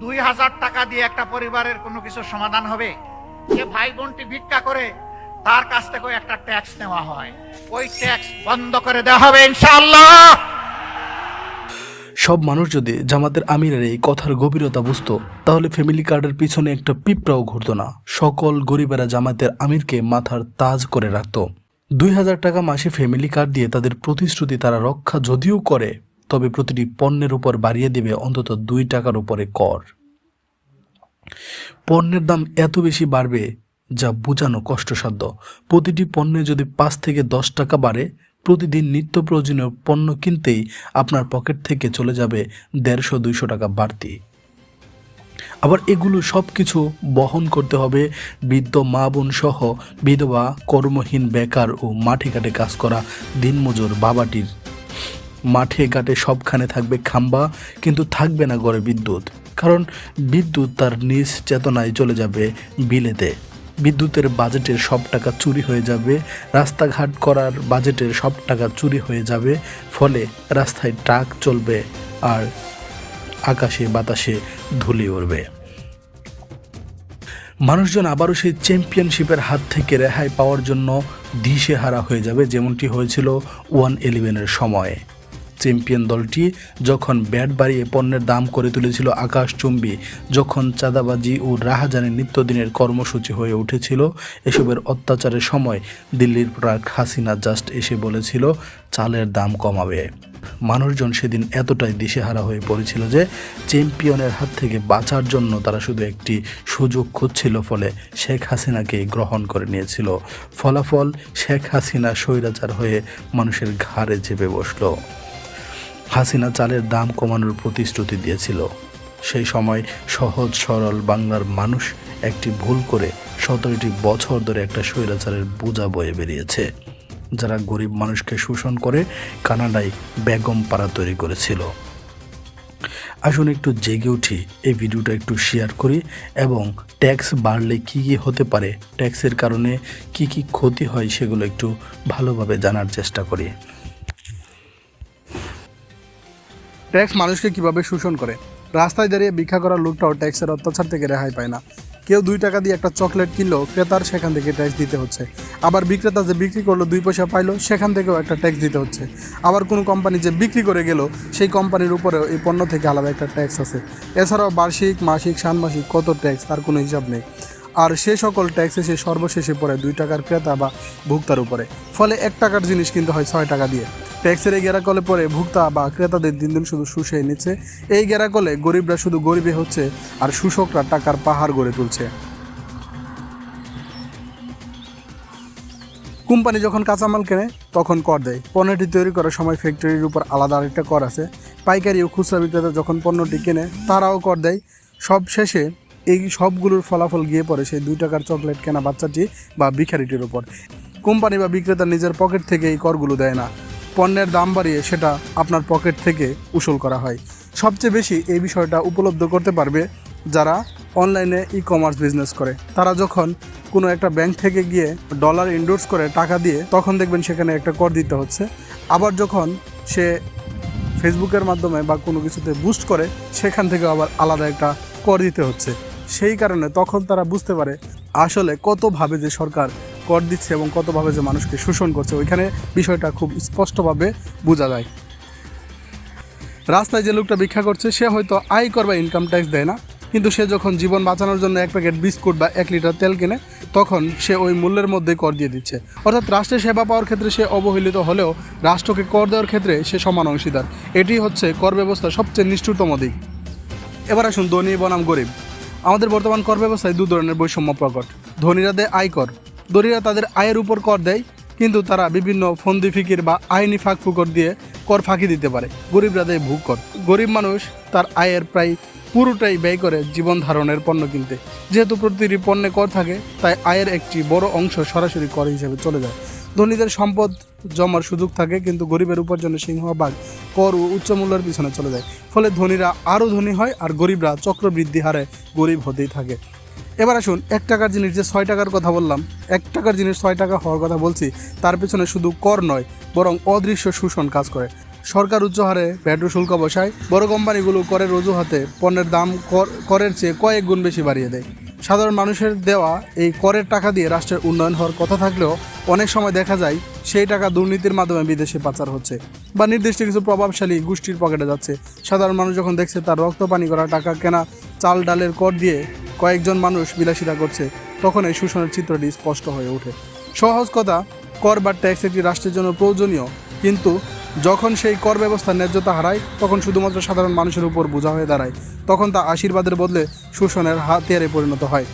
দুই হাজার টাকা দিয়ে একটা পরিবারের কোনো কিছু সমাধান হবে? যে ভাই বোনটি ভিক্ষা করে, তার কাছ থেকে একটা ট্যাক্স নেওয়া হয়। ওই ট্যাক্স বন্ধ করে দেওয়া হবে ইনশাআল্লাহ। সব মানুষ যদি জামাতের আমিরের এই কথার গভীরতা বুঝতো, তাহলে ফ্যামিলি কার্ডের পিছনে একটা পিঁপড়াও ঘুরতো না। সকল গরিবেরা জামাতের আমিরকে মাথার তাজ করে রাখতো। দুই হাজার টাকা মাসে ফ্যামিলি কার্ড দিয়ে তাদের প্রতিশ্রুতি তারা রক্ষা যদিও করে তবে প্রতিটি পণ্যের উপর বাড়িয়ে দেবে অন্তত দুই টাকার উপরে কর। পণ্যের দাম এত বেশি বাড়বে যা বোঝানো কষ্টসাধ্য। প্রতিটি পণ্যে যদি পাঁচ থেকে দশ টাকা বাড়ে, প্রতিদিন নিত্য প্রয়োজনীয় পণ্য কিনতেই আপনার পকেট থেকে চলে যাবে দেড়শো দুইশো টাকা বাড়তি। আবার এগুলো সব কিছু বহন করতে হবে বৃদ্ধ মা বোন সহ বিধবা, কর্মহীন, বেকার ও মাঠে ঘাটে কাজ করা দিনমজুর বাবাটির মাঠে, ঘাটে সবখানে থাকবে খাম্বা, কিন্তু থাকবে না গড়ে বিদ্যুৎ। কারণ বিদ্যুৎ তার নিজ চেতনায় চলে যাবে বিলেতে। বিদ্যুতের বাজেটের সব টাকা চুরি হয়ে যাবে, রাস্তাঘাট করার বাজেটের সব টাকা চুরি হয়ে যাবে, ফলে রাস্তায় ট্রাক চলবে আর আকাশে বাতাসে ধুলি উড়বে। মানুষজন আবারও সেই চ্যাম্পিয়নশিপের হাত থেকে রেহাই পাওয়ার জন্য দিশেহারা হয়ে যাবে, যেমনটি হয়েছিল ওয়ান ইলেভেনের সময়ে। চ্যাম্পিয়ন দলটি যখন ব্যাট বাড়িয়ে পণ্যের দাম করে তুলেছিল আকাশচুম্বী, যখন চাঁদাবাজি ও রাহাজানের নিত্যদিনের কর্মসূচি হয়ে উঠেছিল, এসবের অত্যাচারের সময় দিল্লির প্রাক হাসিনা জাস্ট এসে বলেছিল, চালের দাম কমাবে। মানুষজন সেদিন এতটাই দিশেহারা হয়ে পড়েছিল যে চ্যাম্পিয়নের হাত থেকে বাঁচার জন্য তারা শুধু একটি সুযোগ খুঁজছিল ফলে শেখ হাসিনাকে গ্রহণ করে নিয়েছিল। ফলাফল, শেখ হাসিনা স্বৈরাচার হয়ে মানুষের ঘাড়ে চেপে বসল। হাসিনা চালের দাম কমানোর প্রতিশ্রুতি দিয়েছিল। সেই সময় সহজ সরল বাংলার মানুষ একটি ভুল করে সতেরোটি বছর ধরে একটা স্বৈরাচারের বোঝা বয়ে বেরিয়েছে। যারা গরিব মানুষকে শোষণ করে কানাডায় বেগম পাড়া তৈরি করেছিল। আসুন একটু জেগে উঠি, এই ভিডিওটা একটু শেয়ার করি এবং ট্যাক্স বাড়লে কি কি হতে পারে ট্যাক্সের কারণে কি কি ক্ষতি হয় সেগুলো একটু ভালোভাবে জানার চেষ্টা করি। ট্যাক্স মানুষকে কীভাবে শোষণ করে? রাস্তায় দাঁড়িয়ে ভিক্ষা করার লোকটাও ট্যাক্সের অত্যাচার থেকে রেহাই পায় না। কেউ দুই টাকা দিয়ে একটা চকলেট কিনলেও ক্রেতার সেখান থেকে ট্যাক্স দিতে হচ্ছে। আবার বিক্রেতা যে বিক্রি করল, দুই পয়সা পাইলো, সেখান থেকেও একটা ট্যাক্স দিতে হচ্ছে। আবার কোনো কোম্পানি যে বিক্রি করে গেল, সেই কোম্পানির উপরেও এই পণ্য থেকে আলাদা একটা ট্যাক্স আছে। এছাড়াও বার্ষিক, মাসিক, ষান্মাসিক কত ট্যাক্স, তার কোনো হিসাব নেই। আর সে সকল ট্যাক্স এসে সর্বশেষে পড়ে দুই টাকার ক্রেতা বা ভোক্তার উপরে। ফলে এক টাকার জিনিস কিন্তু হয় ছয় টাকা দিয়ে। ট্যাক্সের এই গেরাকলে পরে ভোক্তা বা ক্রেতাদের দিন দিন শুধু শুষে নিচ্ছে। এই গেরাকলে গরিবরা শুধু গরিবে হচ্ছে আর শোষকরা টাকার পাহাড় গড়ে তুলছে। কোম্পানি যখন কাঁচামাল কেনে, তখন কর দেয়। পণ্যটি তৈরি করার সময় ফ্যাক্টরির উপর আলাদা আরেকটা কর আছে। পাইকারি ও খুচরা বিক্রেতা যখন পণ্যটি কেনে, তারাও কর দেয়। সব শেষে এই সবগুলোর ফলাফল গিয়ে পড়ে সেই দুই টাকার চকলেট কেনা বাচ্চাটি বা ভিখারিটির ওপর কোম্পানি বা বিক্রেতা নিজের পকেট থেকে এই করগুলো দেয় না। পণ্যের দাম বাড়িয়ে সেটা আপনার পকেট থেকে উসুল করা হয়। সবচেয়ে বেশি এই বিষয়টা উপলব্ধ করতে পারবে যারা অনলাইনে ই কমার্স বিজনেস করে। তারা যখন কোনো একটা ব্যাংক থেকে গিয়ে ডলার ইন্ডোর্স করে টাকা দিয়ে, তখন দেখবেন সেখানে একটা কর দিতে হচ্ছে। আবার যখন সে ফেসবুকের মাধ্যমে বা কোনো কিছুতে বুস্ট করে, সেখান থেকে আবার আলাদা একটা কর দিতে হচ্ছে। সেই কারণে তখন তারা বুঝতে পারে আসলে কতভাবে যে সরকার কর দিচ্ছে এবং কতভাবে যে মানুষকে শোষণ করছে। ওইখানে বিষয়টা খুব স্পষ্টভাবে বোঝা যায়। রাস্তায় যে লোকটা ভিক্ষা করছে, সে হয়তো আয় কর বা ইনকাম ট্যাক্স দেয় না। কিন্তু সে যখন জীবন বাঁচানোর জন্য এক প্যাকেট বিস্কুট বা এক লিটার তেল কেনে, তখন সে ওই মূল্যের মধ্যে কর দিয়ে দিচ্ছে। অর্থাৎ রাষ্ট্রের সেবা পাওয়ার ক্ষেত্রে সে অবহেলিত হলেও রাষ্ট্রকে কর দেওয়ার ক্ষেত্রে সে সমান অংশীদার। এটি হচ্ছে কর ব্যবস্থার সবচেয়ে নিষ্ঠুরতম দিক। এবার আসুন ধনী বনাম গরিব। আমাদের বর্তমান কর ব্যবস্থায় দু ধরনের বৈষম্য প্রকট। ধনীরা দেয় আয় কর ধনীরা তাদের আয়ের উপর কর দেয়, কিন্তু তারা বিভিন্ন ফন্দি ফিকির বা আইনি ফাঁক ফুকর দিয়ে কর ফাঁকি দিতে পারে। গরিবরা দেয় ভোগ কর। গরিব মানুষ তার আয়ের প্রায় পুরোটাই ব্যয় করে জীবন ধারণের পণ্য কিনতে। যেহেতু প্রতিটি পণ্যে কর থাকে, তাই আয়ের একটি বড় অংশ সরাসরি কর হিসেবে চলে যায়। ধনীদের সম্পদ জমার সুযোগ থাকে, কিন্তু গরিবের উপার্জনের সিংহভাগ কর ও উচ্চ মূল্যের পিছনে চলে যায়। ফলে ধনীরা আরও ধনী হয় আর গরিবরা চক্রবৃদ্ধি হারে গরিব হতেই থাকে। এবার আসুন, এক টাকার জিনিস যে ছয় টাকার কথা বললাম, এক টাকার জিনিস ছয় টাকা হওয়ার কথা বলছি, তার পেছনে শুধু কর নয়, বরং অদৃশ্য শোষণ কাজ করে। সরকার উচ্চ হারে পেট্রোল শুল্ক বসায়, বড় কোম্পানিগুলো করের অজুহাতে পণ্যের দাম কর- করের চেয়ে কয়েক গুণ বেশি বাড়িয়ে দেয়। সাধারণ মানুষের দেওয়া এই করের টাকা দিয়ে রাষ্ট্রের উন্নয়ন হওয়ার কথা থাকলেও অনেক সময় দেখা যায় সেই টাকা দুর্নীতির মাধ্যমে বিদেশে পাচার হচ্ছে বা নির্দিষ্ট কিছু প্রভাবশালী গোষ্ঠীর পকেটে যাচ্ছে। সাধারণ মানুষ যখন দেখছে তার রক্ত পানি করা, টাকা কেনা, চাল ডালের কর দিয়ে কয়েকজন মানুষ বিলাসিতা করছে, তখন এই শোষণের চিত্রটি স্পষ্ট হয়ে ওঠে। সহজ কথা, কর বা ট্যাক্স একটি রাষ্ট্রের জন্য প্রয়োজনীয়, কিন্তু যখন সেই কর ব্যবস্থা ন্যায্যতা হারায়, তখন শুধুমাত্র সাধারণ মানুষের উপর বোঝা হয়ে দাঁড়ায়। তখন তা আশীর্বাদের বদলে শোষণের হাতিয়ারে পরিণত হয়।